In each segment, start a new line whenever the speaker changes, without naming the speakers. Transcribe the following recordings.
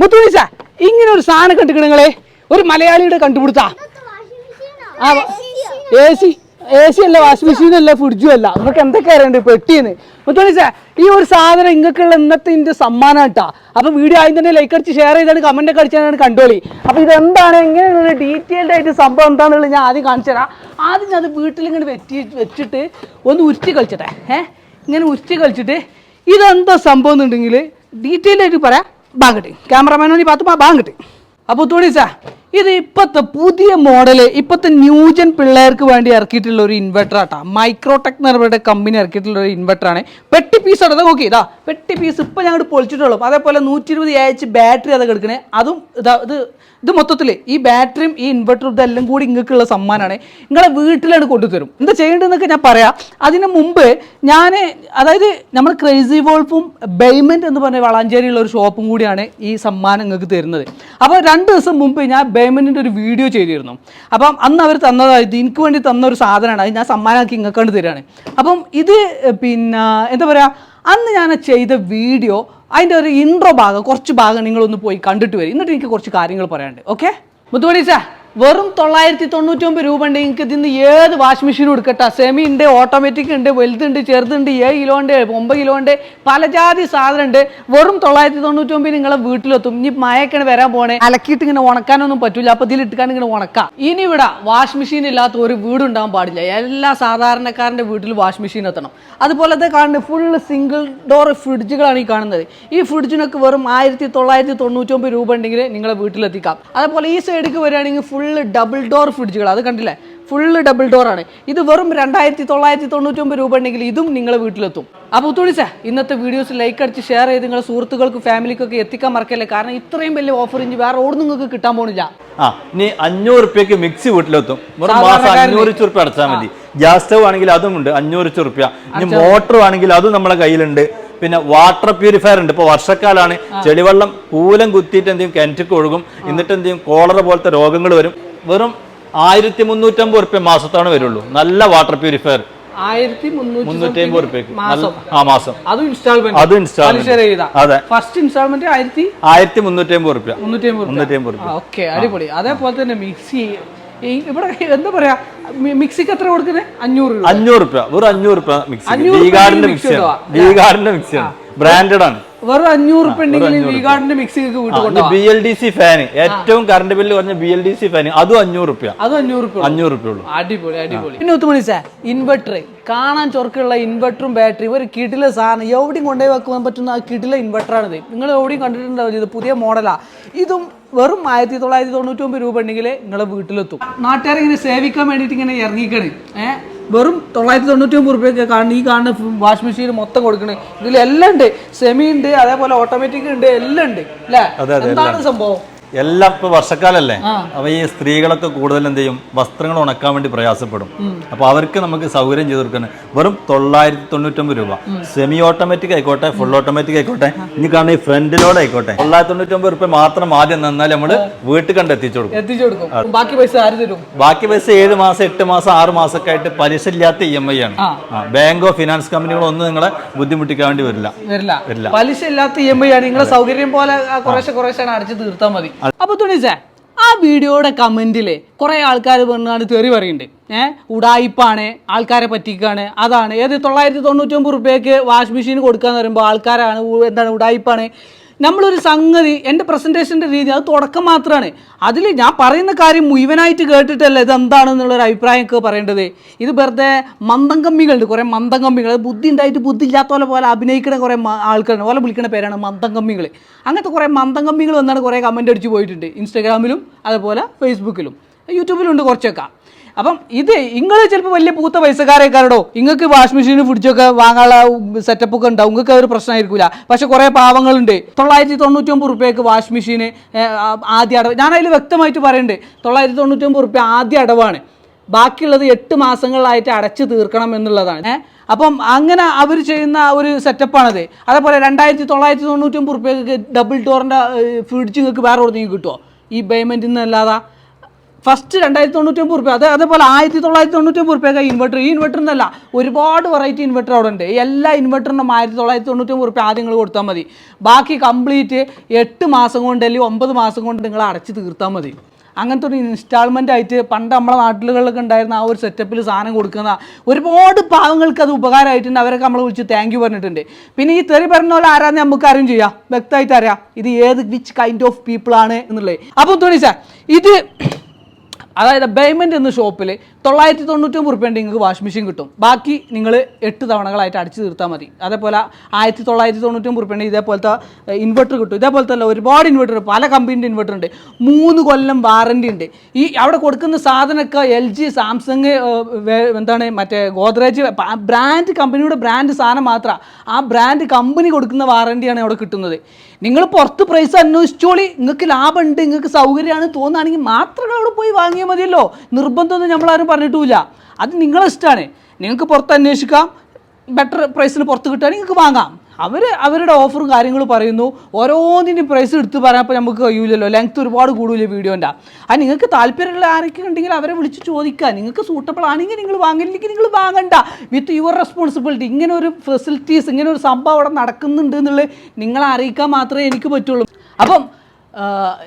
മുത്തുവീസ ഇങ്ങനെ ഒരു സാധനം കണ്ടിക്കണ നിങ്ങളെ? ഒരു മലയാളിയുടെ കണ്ടുപിടുത്താ. ആ എ സി എ സി അല്ല വാഷിംഗ് മെഷീനും അല്ല ഫ്രിഡ്ജും അല്ല. നിങ്ങൾക്ക് എന്തൊക്കെ അറിയണ്ട്? പെട്ടിന്ന് മുത്തോണിച്ച ഈ ഒരു സാധനം ഇങ്ങക്കുള്ള ഇന്നത്തെ ഇതിന്റെ സമ്മാനം കേട്ടാ. അപ്പൊ വീഡിയോ ആദ്യം തന്നെ ലൈക്ക് അടിച്ച് ഷെയർ ചെയ്താണ് കമന്റ് ഒക്കെ അടിച്ചാണ് കണ്ടോളി. അപ്പൊ ഇതെന്താണ്? എങ്ങനെയുള്ള ഡീറ്റെയിൽഡ് ആയിട്ട് സംഭവം എന്താണെന്നുള്ളത് ഞാൻ ആദ്യം കാണിച്ചു തരാം. ആദ്യം ഞാൻ വീട്ടിൽ ഇങ്ങനെ വെച്ചിട്ട് ഒന്ന് ഉരുട്ടി കളിച്ചട്ടെ. ഏഹ് ഇങ്ങനെ ഉരുട്ടി കളിച്ചിട്ട് ഇതെന്താ സംഭവം എന്നുണ്ടെങ്കിൽ ഡീറ്റെയിൽ ആയിട്ട് പറയാം. ബാങ്കട്ടി ക്യാമറമാനോനി പാത്ത് ബാങ്കട്ടി അപ്പോൾ തുണിസാ ഇത് ഇപ്പോഴത്തെ പുതിയ മോഡൽ ഇപ്പോഴത്തെ ന്യൂജൻ പിള്ളേർക്ക് വേണ്ടി ഇറക്കിയിട്ടുള്ള ഒരു ഇൻവെർട്ടർ ആട്ടാ. മൈക്രോടെക് എന്ന് പറഞ്ഞ കമ്പനി ഇറക്കിയിട്ടുള്ള ഒരു ഇൻവെർട്ടർ ആണ്. പെട്ടി പീസ് ആണ് നോക്കി ഇതാ. പെട്ടി പീസ് ഇപ്പോൾ ഞങ്ങൾ പൊളിച്ചിട്ടുള്ളൂ. അതേപോലെ നൂറ്റി ഇരുപത് എച്ച് ബാറ്ററി അതൊക്കെ എടുക്കണേ അതും ഇതാ ഇത് ഇത് മൊത്തത്തിൽ ഈ ബാറ്ററിയും ഈ ഇൻവെർട്ടറും ഇതെല്ലാം കൂടി ഇങ്ങക്കുള്ള സമ്മാനമാണ് നിങ്ങളെ വീട്ടിലാണ് കൊണ്ടുതരും. എന്താ ചെയ്യേണ്ടതെന്നൊക്കെ ഞാൻ പറയാം. അതിന് മുമ്പ് ഞാൻ അതായത് നമ്മൾ ക്രേസി വോൾഫും ബെയ്മെന്റ് എന്ന് പറഞ്ഞ വളാഞ്ചേരിയുള്ള ഒരു ഷോപ്പും കൂടിയാണ് ഈ സമ്മാനം നിങ്ങൾക്ക് തരുന്നത്. അപ്പോൾ രണ്ട് ദിവസം മുമ്പ് ഞാൻ ബെയ്മെന്റിന്റെ ഒരു വീഡിയോ ചെയ്തിരുന്നു. അപ്പം അന്ന് അവർ തന്നതായത് എനിക്ക് വേണ്ടി തന്ന ഒരു സാധനമാണ്. അത് ഞാൻ സമ്മാനമാക്കി ഇങ്ങക്കാണ്ട് തരികയാണ് അപ്പം ഇത് പിന്നെ എന്താ പറയുക അന്ന് ഞാൻ ചെയ്ത വീഡിയോ അതിന്റെ ഒരു ഇൻട്രോ ഭാഗം കുറച്ച് ഭാഗം നിങ്ങളൊന്ന് പോയി കണ്ടിട്ട് വരും. എന്നിട്ട് എനിക്ക് കുറച്ച് കാര്യങ്ങൾ പറയാനുണ്ട്. ഓക്കെ മുത്തുമണി സാർ വെറും തൊള്ളായിരത്തി തൊണ്ണൂറ്റി ഒമ്പത് രൂപ ഉണ്ട് നിങ്ങൾക്ക് ഇതിന്ന് ഏത് വാഷിംഗ് മെഷീനും എടുക്കട്ടെ. സെമി ഉണ്ട് ഓട്ടോമാറ്റിക് ഉണ്ട് വലുതുണ്ട് ചെറുതുണ്ട് ഏഴ് കിലോ ഉണ്ട് ഒമ്പത് കിലോ ഉണ്ട് പല ജാതി സാധനം ഉണ്ട് വെറും തൊള്ളായിരത്തി തൊണ്ണൂറ്റി ഒമ്പത് നിങ്ങളെ വീട്ടിലെത്തും. ഇനി മയക്കാണ് വരാൻ പോണേ. അലക്കിയിട്ട് ഇങ്ങനെ ഉണക്കാനൊന്നും പറ്റൂല. അപ്പൊ ഇതിൽ ഇട്ടുകാണ്ട് ഇങ്ങനെ ഉണക്കാം. ഇനി ഇവിടെ വാഷ് മെഷീൻ ഇല്ലാത്ത ഒരു വീട് ഉണ്ടാകാൻ പാടില്ല. എല്ലാ സാധാരണക്കാരന്റെ വീട്ടിൽ വാഷ് മെഷീൻ എത്തണം. അതുപോലെ തന്നെ കാണുന്നത് ഫുൾ സിംഗിൾ ഡോർ ഫ്രിഡ്ജുകളാണ് ഈ കാണുന്നത്. ഈ ഫ്രിഡ്ജിനൊക്കെ വെറും ആയിരത്തി തൊള്ളായിരത്തി തൊണ്ണൂറ്റി ഒമ്പത് രൂപ ഉണ്ടെങ്കിൽ നിങ്ങളെ വീട്ടിലെത്തിക്കാം. അതുപോലെ ഈ സൈഡിലേക്ക് വരികയാണെങ്കിൽ ഫുള്ള് ഡബിൾ ഡോർ ഫ്രിഡ്ജുകൾ അത് കണ്ടില്ലേ? ഫുള്ള് ഡബിൾ ഡോർ ആണ്. ഇത് വെറും രണ്ടായിരത്തി തൊള്ളായിരത്തി തൊണ്ണൂറ്റൊമ്പത് രൂപ ഉണ്ടെങ്കിൽ ഇതും നിങ്ങളെ വീട്ടിലെത്തും. അപ്പോൾ തുണിച്ച ഇന്നത്തെ വീഡിയോസ് ലൈക്ക് അടിച്ച് ഷെയർ ചെയ്ത് നിങ്ങളുടെ സുഹൃത്തുക്കൾക്ക് ഫാമിലിക്കൊക്കെ എത്തിക്കാൻ മറക്കല്ലേ? കാരണം ഇത്രയും വലിയ ഓഫർ ഇഞ്ച് വേറെ ഓട് നിങ്ങൾക്ക് കിട്ടാൻ പോണില്ല.
ആ ഇനി അഞ്ഞൂറ് റുപ്യക്ക് മിക്സി വീട്ടിലെത്തും. മാസം അഞ്ഞൂറ് റുപ്യ അടച്ചാൽ മതി. ഗ്യാസ് സ്റ്റവ് ആണെങ്കിൽ അതും ഉണ്ട് അഞ്ഞൂറ് റുപ്യ ഇനി മോട്ടർ ആണെങ്കിൽ അതും നമ്മുടെ കയ്യിലുണ്ട്. പിന്നെ വാട്ടർ പ്യൂരിഫയർ ഉണ്ട്. ഇപ്പോൾ വർഷക്കാലാണ് ചെളിവെള്ളം കൂലം കുത്തിയിട്ട് എന്തെങ്കിലും കിണറ്റിക്ക് ഒഴുകും. എന്നിട്ട് എന്തെയും കോളറ പോലത്തെ രോഗങ്ങൾ വരും. വെറും ആയിരത്തി മുന്നൂറ്റമ്പത് റുപ്യ മാസത്താണ് വരുള്ളൂ. നല്ല വാട്ടർ പ്യൂരിഫയർ
മുന്നൂറ്റി
അമ്പത് റുപ്യക്ക് ആ മാസം.
അതും ഇൻസ്റ്റാൾമെന്റ്
അതും installment. അതെ.
ഫസ്റ്റ് ഇൻസ്റ്റാൾമെന്റ് ആയിരത്തി?
ആയിരത്തി മുന്നൂറ്റി അമ്പത് റുപ്യ
മുന്നൂറ്റി അമ്പത്
റുപ്യ
ഓക്കെ അടിപൊളി. അതേപോലെ തന്നെ മിക്സി ഇവിടെ എന്താ പറയാ മിക്സിക്ക് എത്ര കൊടുക്കുന്നത് അഞ്ഞൂറ് രൂപ.
അഞ്ഞൂറ് രൂപ വെറും അഞ്ഞൂറ് രൂപ മിക്സി മിക്സിയാണ് മിക്സിയാണ് ബ്രാൻഡഡ് ആണ്.
വെറും അഞ്ഞൂറ് ഉണ്ടെങ്കിൽ mixie
B L D C fan ഏറ്റവും കറണ്ട് ബില്ല് കുറഞ്ഞ B L D C fan അതും അഞ്ഞൂറ് റുപ്യ
അതും അഞ്ഞൂറ് റുപ്യ
അഞ്ഞൂറ് റുപ്യ ഉള്ളൂ.
അടിപൊളി അടിപൊളി. പിന്നെ ഒത്തുമണി സാർ ഇൻവെർട്ടർ കാണാൻ ചൊറക്കുള്ള ഇൻവെർട്ടറും ബാറ്ററി ഒരു കിടില സാധനം. എവിടെയും കൊണ്ടുപോയി വെക്കാൻ പറ്റുന്ന ആ കിടില ഇൻവെർട്ടറാണിത് നിങ്ങൾ എവിടെയും കണ്ടിട്ടുണ്ടാവില്ല ഇത് പുതിയ മോഡലാ ഇതും വെറും ആയിരത്തി തൊള്ളായിരത്തി തൊണ്ണൂറ്റി ഒമ്പത് രൂപ ഉണ്ടെങ്കിൽ നിങ്ങളെ വീട്ടിലെത്തും. നാട്ടുകാരെ ഇങ്ങനെ സേവിക്കാൻ വേണ്ടിയിട്ട് ഇങ്ങനെ ഇറങ്ങിക്കണേ. ഏഹ് വെറും തൊള്ളായിരത്തി തൊണ്ണൂറ്റി ഒമ്പത് റുപ്യൊക്കെ കാണുന്ന. ഈ കാണുന്ന വാഷിംഗ് മെഷീൻ മൊത്തം കൊടുക്കണേ. ഇതിലെല്ലാം ഉണ്ട്. സെമി ഉണ്ട് അതേപോലെ ഓട്ടോമാറ്റിക് ഉണ്ട് എല്ലാം ഉണ്ട്. അല്ലേ എന്താണ് സംഭവം?
എല്ലാം ഇപ്പൊ വർഷക്കാലല്ലേ? അപ്പൊ ഈ സ്ത്രീകളൊക്കെ കൂടുതൽ എന്ത് ചെയ്യും? വസ്ത്രങ്ങൾ ഉണക്കാൻ വേണ്ടി പ്രയാസപ്പെടും. അപ്പൊ അവർക്ക് നമുക്ക് സൗകര്യം ചെയ്തു കൊടുക്കുന്നത് വെറും തൊള്ളായിരത്തി തൊണ്ണൂറ്റൊമ്പത് രൂപ സെമി ഓട്ടോമാറ്റിക് ആയിക്കോട്ടെ ഫുൾ ഓട്ടോമാറ്റിക് ആയിക്കോട്ടെ ഇനി കാണുന്ന ഈ ഫ്രണ്ടിലോടെ ആയിക്കോട്ടെ. തൊള്ളായിരത്തി തൊണ്ണൂറ്റൊമ്പത് രൂപ മാത്രം ആദ്യം നന്നാൽ നമ്മൾ വീട്ടിൽ കണ്ട് എത്തിച്ചു കൊടുക്കും.
ബാക്കി പൈസ
ബാക്കി പൈസ ഏഴ് മാസം എട്ട് മാസം ആറ് മാസമൊക്കെ ആയിട്ട് പലിശ ഇല്ലാത്ത ഇ എം ഐ ആണ്. ബാങ്ക് ഫിനാൻസ് കമ്പനികളൊന്നും നിങ്ങളെ ബുദ്ധിമുട്ടിക്കാൻ വേണ്ടി വരില്ല.
പലിശ ഇല്ലാത്ത ഇ എം ഐ ആണ്. നിങ്ങളെ സൗകര്യം പോലെ കുറേശ്ശെ കുറേശ്ശെ അടച്ചു തീർത്താൽ മതി. അപ്പൊ തുണിസേ ആ വീഡിയോയുടെ കമന്റിൽ കുറെ ആൾക്കാർ പറഞ്ഞാണ് തെറി പറയുന്നുണ്ട് ഏഹ് ഉടായിപ്പാണ് ആൾക്കാരെ പറ്റിക്കാണ് അതാണ്. ഏത് തൊള്ളായിരത്തി തൊണ്ണൂറ്റി ഒമ്പത് റുപ്യക്ക് വാഷിംഗ് മെഷീൻ കൊടുക്കാന്ന് പറയുമ്പോൾ ആൾക്കാരാണ് എന്താണ് ഉടായിപ്പാണ്? നമ്മളൊരു സംഗതി എന്റെ പ്രസന്റേഷന്റെ രീതി അത് തുടക്കം മാത്രമാണ് അതിൽ ഞാൻ പറയുന്ന കാര്യം മുഴുവനായിട്ട് കേട്ടിട്ടല്ല ഇത് എന്താണെന്നുള്ളൊരു അഭിപ്രായമൊക്കെ പറയേണ്ടത്. ഇത് വെറുതെ മന്ദം കമ്മികളുണ്ട് കുറേ മന്ദം കമ്മികൾ. ബുദ്ധി ഉണ്ടായിട്ട് ബുദ്ധി ഇല്ലാത്ത പോലെ പോലെ അഭിനയിക്കുന്ന കുറേ ആൾക്കാരുണ്ട്. പോലെ വിളിക്കുന്ന പേരാണ് മന്ദം കമ്മികൾ. അങ്ങനത്തെ കുറേ മന്ദം കമ്മികൾ വന്നാണ് കുറേ കമന്റ് അടിച്ച് പോയിട്ടുണ്ട്. ഇൻസ്റ്റാഗ്രാമിലും അതുപോലെ ഫേസ്ബുക്കിലും യൂട്യൂബിലുണ്ട് കുറച്ചൊക്കെ. അപ്പം ഇത് നിങ്ങൾ ചിലപ്പോൾ വലിയ പൂത്ത പൈസക്കാരേക്കാരടോ. നിങ്ങൾക്ക് വാഷിംഗ് മെഷീനും ഫ്രിഡ്ജൊക്കെ വാങ്ങാനുള്ള സെറ്റപ്പ് ഒക്കെ ഉണ്ടാവും. നിങ്ങൾക്ക് ഒരു പ്രശ്നമായിരിക്കില്ല പക്ഷെ കുറേ പാവങ്ങളുണ്ട്. തൊള്ളായിരത്തി തൊണ്ണൂറ്റി ഒമ്പത് റുപ്യക്ക് വാഷിംഗ് മെഷീന് ആദ്യ അടവ്. ഞാൻ അതിൽ വ്യക്തമായിട്ട് പറയുന്നുണ്ട് തൊള്ളായിരത്തി തൊണ്ണൂറ്റി ഒമ്പത് റുപ്യ ആദ്യ അടവാണ്. ബാക്കിയുള്ളത് എട്ട് മാസങ്ങളിലായിട്ട് അടച്ചു തീർക്കണം എന്നുള്ളതാണ്. അപ്പം അങ്ങനെ അവർ ചെയ്യുന്ന ഒരു സെറ്റപ്പാണത് അതേപോലെ രണ്ടായിരത്തി തൊള്ളായിരത്തി തൊണ്ണൂറ്റി ഒമ്പത് റുപ്യക്ക് ഡബിൾ ഡോറിന്റെ ഫ്രിഡ്ജ് നിങ്ങൾക്ക് വേറെ എവിടെയെങ്കിലും കിട്ടുമോ ഈ പേയ്മെന്റിൽ നിന്നല്ലാതെ ഫസ്റ്റ് രണ്ടായിരത്തി തൊണ്ണൂറ്റി ഒമ്പത് റുപ്യ അത് അതേപോലെ ആയിരത്തി തൊള്ളായിരത്തി തൊണ്ണൂറ്റി ഒമ്പത് റുപ്യൊക്കെ ഇൻവെർട്ടർ ഈ ഇൻവെർട്ടർ എന്നല്ല ഒരുപാട് വെറൈറ്റി ഇൻവെർട്ടർ അവിടെ ഉണ്ട്. എല്ലാ ഇൻവെർട്ടറിനും ആയിരത്തി തൊള്ളായിരത്തി തൊണ്ണൂറ്റി ഒമ്പത് റുപ്യ ആദ്യം കൊടുത്താൽ മതി. ബാക്കി കംപ്ലീറ്റ് എട്ട് മാസം കൊണ്ട് അല്ലെങ്കിൽ ഒമ്പത് മാസം കൊണ്ട് നിങ്ങൾ അടച്ച് തീർത്താൽ മതി. അങ്ങനത്തെ ഒരു ഇൻസ്റ്റാൾമെന്റ് ആയിട്ട് പണ്ട് നമ്മളെ നാട്ടിലുകളിലൊക്കെ ഉണ്ടായിരുന്ന ആ ഒരു സെറ്റപ്പിൽ സാധനം കൊടുക്കുന്ന ഒരുപാട് പാവങ്ങൾക്ക് അത് ഉപകാരമായിട്ടുണ്ട്. അവരൊക്കെ നമ്മൾ വിളിച്ച് താങ്ക് യു പറഞ്ഞിട്ടുണ്ട്. പിന്നെ ഈ തെറി പറഞ്ഞ പോലെ ആരാന്ന് നമുക്ക് അറിയും ചെയ്യാം? വ്യക്തമായിട്ട് അറിയാം. ഇത് ഏത് വിച്ച് കൈൻഡ് ഓഫ് പീപ്പിൾ ആണ് എന്നുള്ളത്. അപ്പോൾ തോന്നി സാർ ഇത് അതായത് ബേമെന്റ് എന്ന ഷോപ്പിൽ തൊള്ളായിരത്തി തൊണ്ണൂറ്റൊമ്പത് റുപ്യ നിങ്ങൾക്ക് വാഷിംഗ് മെഷീൻ കിട്ടും. ബാക്കി നിങ്ങൾ എട്ട് തവണകളായിട്ട് അടിച്ചു തീർത്താൽ മതി. അതേപോലെ ആയിരത്തി തൊള്ളായിരത്തി തൊണ്ണൂറ്റൊമ്പത് റുപ്യ ഇതേപോലത്തെ ഇൻവെർട്ടർ കിട്ടും. ഇതേപോലത്തെ അല്ല ഒരുപാട് ഇൻവെർട്ടർ പല കമ്പനീന്റെ ഇൻവെർട്ടർ ഉണ്ട്. മൂന്ന് കൊല്ലം വാറണ്ടി ഉണ്ട്. ഈ അവിടെ കൊടുക്കുന്ന സാധനമൊക്കെ എൽ ജി സാംസങ് എന്താണ് മറ്റേ ഗോദ്രേജ് ബ്രാൻഡ് കമ്പനിയുടെ ബ്രാൻഡ് സാധനം മാത്രമാണ് ആ ബ്രാൻഡ് കമ്പനി കൊടുക്കുന്ന വാറണ്ടിയാണ് അവിടെ കിട്ടുന്നത്. നിങ്ങൾ പുറത്ത് പ്രൈസ് അന്വേഷിച്ചോളി. നിങ്ങൾക്ക് ലാഭമുണ്ട് നിങ്ങൾക്ക് സൗകര്യമാണ് തോന്നുകയാണെങ്കിൽ മാത്രമേ അവിടെ പോയി വാങ്ങിയാൽ മതിയല്ലോ. നിർബന്ധമൊന്നും നമ്മളാരും പറഞ്ഞിട്ടുമില്ല. അത് നിങ്ങളെ ഇഷ്ടമാണ്. നിങ്ങൾക്ക് പുറത്ത് അന്വേഷിക്കാം. ബെറ്റർ പ്രൈസിന് പുറത്ത് കിട്ടുകയാണെങ്കിൽ നിങ്ങൾക്ക് വാങ്ങാം. അവർ അവരുടെ ഓഫറും കാര്യങ്ങളും പറയുന്നു. ഓരോന്നിന്റെയും പ്രൈസ് എടുത്ത് പറയാപ്പോൾ നമുക്ക് കഴിയില്ലല്ലോ ലെങ്ത് ഒരുപാട് കൂടുതൽ വീഡിയോന്റെ ആ നിങ്ങൾക്ക് താല്പര്യമുള്ള ആരൊക്കെ ഉണ്ടെങ്കിൽ അവരെ വിളിച്ച് ചോദിക്കുക. നിങ്ങൾക്ക് സൂട്ടബിൾ ആണെങ്കിൽ നിങ്ങൾ വാങ്ങില്ലെങ്കിൽ നിങ്ങൾ വാങ്ങണ്ട. വിത്ത് യുവർ റെസ്പോൺസിബിലിറ്റി ഇങ്ങനെ ഒരു ഫെസിലിറ്റീസ് ഇങ്ങനെ ഒരു സംഭവം അവിടെ നടക്കുന്നുണ്ട് എന്നുള്ളത് നിങ്ങളെ അറിയിക്കാൻ മാത്രമേ എനിക്ക് പറ്റുള്ളൂ. അപ്പം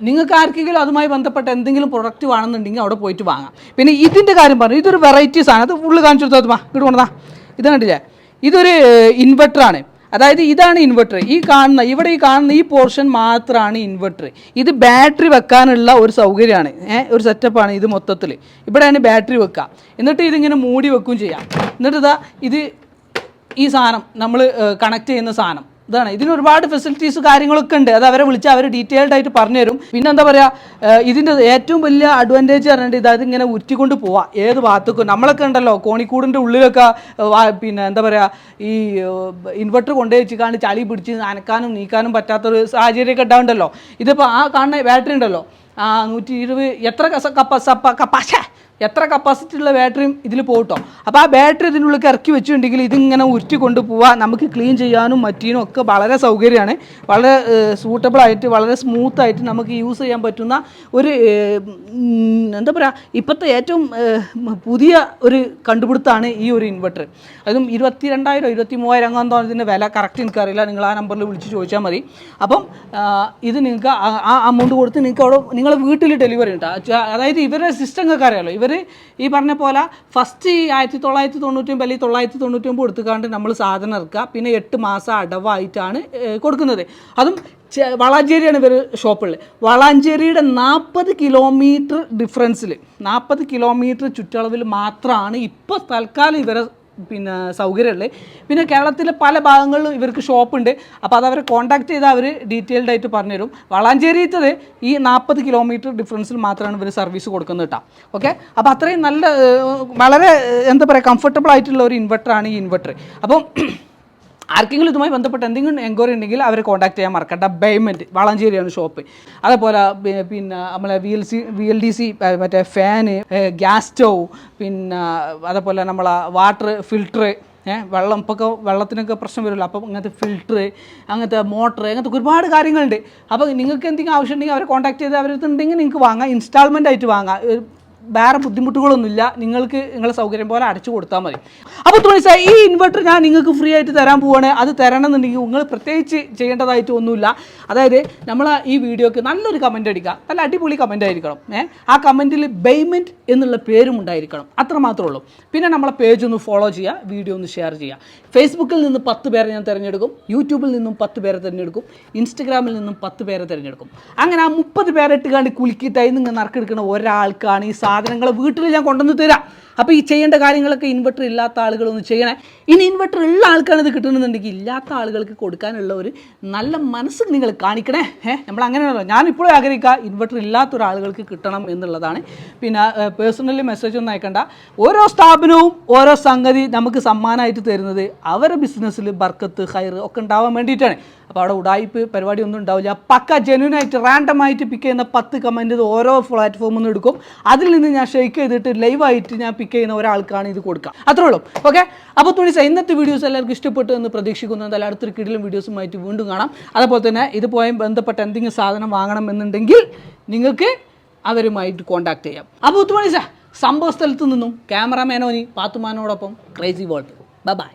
നിങ്ങൾക്ക് ആർക്കെങ്കിലും അതുമായി ബന്ധപ്പെട്ട എന്തെങ്കിലും പ്രൊഡക്റ്റ് വേണമെന്നുണ്ടെങ്കിൽ അവിടെ പോയിട്ട് വാങ്ങാം. പിന്നെ ഇതിന്റെ കാര്യം പറഞ്ഞു. ഇതൊരു വെറൈറ്റീസ് ആണ് അത് ഫുള്ള് കാണിച്ചു കൊടുത്താൽ ഇങ്ങോട്ട് കൊണ്ടതാ ഇത് കണ്ടില്ലേ? ഇതൊരു ഇൻവെർട്ടറാണ് അതായത് ഇതാണ് ഇൻവെർട്ടർ ഈ കാണുന്ന ഇവിടെ ഈ കാണുന്ന ഈ പോർഷൻ മാത്രമാണ് ഇൻവെർട്ടർ ഇത് ബാറ്ററി വെക്കാനുള്ള ഒരു സൗകര്യമാണ്. ഒരു സെറ്റപ്പാണ് ഇത് മൊത്തത്തിൽ. ഇവിടെയാണ് ബാറ്ററി വെക്കുക എന്നിട്ട് ഇതിങ്ങനെ മൂടി വെക്കുകയും ചെയ്യാം. എന്നിട്ട് ഇതാ ഇത് ഈ സാധനം നമ്മൾ കണക്ട് ചെയ്യുന്ന സാധനം. ഇതാണ്. ഇതിന് ഒരുപാട് ഫെസിലിറ്റീസ് കാര്യങ്ങളൊക്കെ ഉണ്ട്. അത് അവരെ വിളിച്ച് അവർ ഡീറ്റെയിൽഡ് ആയിട്ട് പറഞ്ഞുതരും. പിന്നെ എന്താ പറയുക ഇതിന്റെ ഏറ്റവും വലിയ അഡ്വാന്റേജ് പറഞ്ഞിട്ട് ഇതായത് ഇങ്ങനെ ഉറ്റിക്കൊണ്ട് പോവാം. ഏത് ഭാഗത്തേക്കും. നമ്മളൊക്കെ ഉണ്ടല്ലോ കോണിക്കൂടിന്റെ ഉള്ളിലൊക്കെ പിന്നെ എന്താ പറയുക ഈ ഇൻവെർട്ടർ കൊണ്ടുപോയി കാണി ചളി പിടിച്ച് അനക്കാനും നീക്കാനും പറ്റാത്തൊരു സാഹചര്യമൊക്കെ ഉണ്ടാവുണ്ടല്ലോ ഇതിപ്പോൾ ആ കാണുന്ന ബാറ്ററി ഉണ്ടല്ലോ. നൂറ്റി ഇരുപത് എത്ര കപ്പ കപ്പാശ എത്ര കപ്പാസിറ്റി ഉള്ള ബാറ്ററിയും ഇതിൽ പോകട്ടോ അപ്പോൾ ആ ബാറ്ററി ഇതിനുള്ളിൽ ഇറക്കി വെച്ചിട്ടുണ്ടെങ്കിൽ ഇതിങ്ങനെ ഉരുട്ടി കൊണ്ട് പോവാം നമുക്ക് ക്ലീൻ ചെയ്യാനും മറ്റീനും ഒക്കെ വളരെ സൗകര്യമാണ്. വളരെ സൂട്ടബിൾ ആയിട്ട് വളരെ സ്മൂത്ത് ആയിട്ട് നമുക്ക് യൂസ് ചെയ്യാൻ പറ്റുന്ന ഒരു എന്താ പറയുക ഇപ്പോഴത്തെ ഏറ്റവും പുതിയ ഒരു കണ്ടുപിടുത്തമാണ് ഈ ഒരു ഇൻവെർട്ടർ അതും ഇരുപത്തി രണ്ടായിരം ഇരുപത്തി മൂവായിരം അങ്ങാന്തോ ഇതിന്റെ വില. കറക്റ്റ് എനിക്കറിയില്ല. നിങ്ങൾ ആ നമ്പറിൽ വിളിച്ച് ചോദിച്ചാൽ മതി. അപ്പം ഇത് നിങ്ങൾക്ക് ആ- അമൗണ്ട് കൊടുത്ത് നിങ്ങൾക്ക് അവിടെ നിങ്ങളെ വീട്ടിൽ ഡെലിവറി ഉണ്ട്. അതായത് ഇവരുടെ സിസ്റ്റം നിങ്ങൾക്ക് അറിയാമല്ലോ ഇവർ ഈ പറഞ്ഞ പോലെ ഫസ്റ്റ് ഈ ആയിരത്തി തൊള്ളായിരത്തി തൊണ്ണൂറ്റി ഒമ്പത് അല്ലെങ്കിൽ തൊള്ളായിരത്തി തൊണ്ണൂറ്റി ഒമ്പത് എടുത്തുകൊണ്ട് നമ്മൾ സാധനം ഇറക്കുക. പിന്നെ എട്ട് മാസം അടവായിട്ടാണ് കൊടുക്കുന്നത്. അതും വളാഞ്ചേരിയാണ് ഇവർ ഷോപ്പുള്ളത്. വളാഞ്ചേരിയുടെ നാൽപ്പത് കിലോമീറ്റർ ഡിഫറൻസിൽ നാൽപ്പത് കിലോമീറ്റർ ചുറ്റളവിൽ മാത്രമാണ് ഇപ്പോൾ തൽക്കാലം ഇവരെ പിന്നെ സൗകര്യമുള്ളത് പിന്നെ കേരളത്തിലെ പല ഭാഗങ്ങളിലും ഇവർക്ക് ഷോപ്പുണ്ട്. അപ്പോൾ അത് അവരെ കോൺടാക്ട് ചെയ്താൽ അവർ ഡീറ്റെയിൽഡ് ആയിട്ട് പറഞ്ഞുതരും. വളാഞ്ചേരിത്തത് ഈ നാൽപ്പത് കിലോമീറ്റർ ഡിഫറൻസിൽ മാത്രമാണ് ഇവർ സർവീസ് കൊടുക്കുന്നത് കേട്ടോ. ഓക്കെ അപ്പോൾ അത്രയും നല്ല വളരെ എന്താ പറയുക കംഫർട്ടബിൾ ആയിട്ടുള്ള ഒരു ഇൻവെർട്ടറാണ് ഈ ഇൻവെർട്ടർ അപ്പം ആർക്കെങ്കിലും ഇതുമായി ബന്ധപ്പെട്ട് എന്തെങ്കിലും എൻക്വയറി ഉണ്ടെങ്കിൽ അവരെ കോൺടാക്ട് ചെയ്യാൻ മറക്കണ്ട. പേയ്മെന്റ് വളാഞ്ചേരിയാണ് ഷോപ്പ് അതേപോലെ പിന്നെ നമ്മളെ V L C V L D C മറ്റേ ഫാന് ഗ്യാസ് സ്റ്റൗ പിന്നെ അതേപോലെ നമ്മളെ വാട്ടർ ഫിൽട്ടർ ഏഹ് വെള്ളം ഇപ്പൊക്കെ വെള്ളത്തിനൊക്കെ പ്രശ്നം വരുമല്ലോ. അപ്പം ഇങ്ങനത്തെ ഫിൽട്ടർ അങ്ങനത്തെ മോട്ടർ അങ്ങനത്തെ ഒരുപാട് കാര്യങ്ങളുണ്ട്. അപ്പോൾ നിങ്ങൾക്ക് എന്തെങ്കിലും ആവശ്യം ഉണ്ടെങ്കിൽ അവരെ കോൺടാക്ട് ചെയ്ത് അവരുണ്ടെങ്കിൽ നിങ്ങൾക്ക് വാങ്ങാം. ഇൻസ്റ്റാൾമെന്റ് ആയിട്ട് വാങ്ങാം. വേറെ ബുദ്ധിമുട്ടുകളൊന്നുമില്ല. നിങ്ങൾക്ക് നിങ്ങളെ സൗകര്യം പോലെ അടച്ചു കൊടുത്താൽ മതി. അപ്പോൾ തുണി സാർ ഈ ഇൻവെർട്ടർ ഞാൻ നിങ്ങൾക്ക് ഫ്രീ ആയിട്ട് തരാൻ പോവാണ്. അത് തരണമെന്നുണ്ടെങ്കിൽ നിങ്ങൾ പ്രത്യേകിച്ച് ചെയ്യേണ്ടതായിട്ട് ഒന്നുമില്ല. അതായത് നമ്മൾ ഈ വീഡിയോക്ക് നല്ലൊരു കമന്റ് അടിക്കുക. നല്ല അടിപൊളി കമന്റ് ആയിരിക്കണം. ഏഹ് ആ കമന്റിൽ ബെയ്മെന്റ് എന്നുള്ള പേരും ഉണ്ടായിരിക്കണം. അത്ര മാത്രമേ ഉള്ളൂ. പിന്നെ നമ്മളെ പേജ് ഒന്ന് ഫോളോ ചെയ്യുക വീഡിയോ ഒന്ന് ഷെയർ ചെയ്യുക. ഫേസ്ബുക്കിൽ നിന്ന് പത്ത് പേരെ ഞാൻ തിരഞ്ഞെടുക്കും. യൂട്യൂബിൽ നിന്നും പത്ത് പേരെ തിരഞ്ഞെടുക്കും. ഇൻസ്റ്റഗ്രാമിൽ നിന്നും പത്ത് പേരെ തിരഞ്ഞെടുക്കും. അങ്ങനെ ആ മുപ്പത് പേരെ ഇട്ടുകാണ്ട് കുലുക്കിയിട്ടായി നിങ്ങൾ നറുക്കെടുക്കുന്ന ഒരാൾക്കാണ് ഈ സാധനങ്ങൾ വീട്ടിൽ ഞാൻ കൊണ്ടുവന്ന് തരാം. അപ്പോൾ ഈ ചെയ്യേണ്ട കാര്യങ്ങളൊക്കെ ഇൻവെർട്ടർ ഇല്ലാത്ത ആളുകളൊന്ന് ചെയ്യണേ. ഇനി ഇൻവെർട്ടർ ഉള്ള ആൾക്കാണ് ഇത് കിട്ടണമെന്നുണ്ടെങ്കിൽ ഇല്ലാത്ത ആളുകൾക്ക് കൊടുക്കാനുള്ള ഒരു നല്ല മനസ്സ് നിങ്ങൾ കാണിക്കണേ. ഏഹ് നമ്മൾ അങ്ങനെയാണല്ലോ. ഞാനിപ്പോഴും ആഗ്രഹിക്കുക ഇൻവെർട്ടർ ഇല്ലാത്ത ഒരാളുകൾക്ക് കിട്ടണം എന്നുള്ളതാണ്. പിന്നെ പേഴ്സണലി മെസ്സേജ് ഒന്നും അയക്കണ്ട. ഓരോ സ്ഥാപനവും ഓരോ സംഗതി നമുക്ക് സമ്മാനമായിട്ട് തരുന്നത് അവരുടെ ബിസിനസ്സിൽ ബർക്കത്ത് ഹയർ ഒക്കെ ഉണ്ടാവാൻ വേണ്ടിയിട്ടാണ്. അപ്പോൾ അവിടെ ഉടായ്പ് പരിപാടി ഒന്നും ഉണ്ടാവില്ല. പക്ക ജെന്യൂൻ ആയിട്ട് റാൻഡം ആയിട്ട് പിക്ക് ചെയ്യുന്ന പത്ത് കമന്റ് ഓരോ പ്ലാറ്റ്ഫോമിൽ നിന്ന് എടുക്കും. അതിൽ നിന്ന് ഞാൻ ഷെയ്ക്ക് ചെയ്തിട്ട് ലൈവായിട്ട് ഞാൻ പിക്ക് ചെയ്യുന്ന ഒരാൾക്കാണ് ഇത് കൊടുക്കുക അത്രേ ഉള്ളൂ. ഓക്കെ അപ്പോൾ തുണിസ ഇന്നത്തെ വീഡിയോസ് എല്ലാവർക്കും ഇഷ്ടപ്പെട്ടു എന്ന് പ്രതീക്ഷിക്കുന്നു. എന്തായാലും അടുത്തൊരു കിടിലും വീഡിയോസുമായിട്ട് വീണ്ടും കാണാം. അതുപോലെ തന്നെ ഇതുപോയി ബന്ധപ്പെട്ട എന്തെങ്കിലും സാധനം വാങ്ങണം എന്നുണ്ടെങ്കിൽ നിങ്ങൾക്ക് അവരുമായിട്ട് കോൺടാക്ട് ചെയ്യാം. അപ്പോൾ സാർ സംഭവ സ്ഥലത്ത് നിന്നും ക്യാമറാമാനോനി പാത്തുമാനോടൊപ്പം ക്രേസി വേൾഡ് ബൈ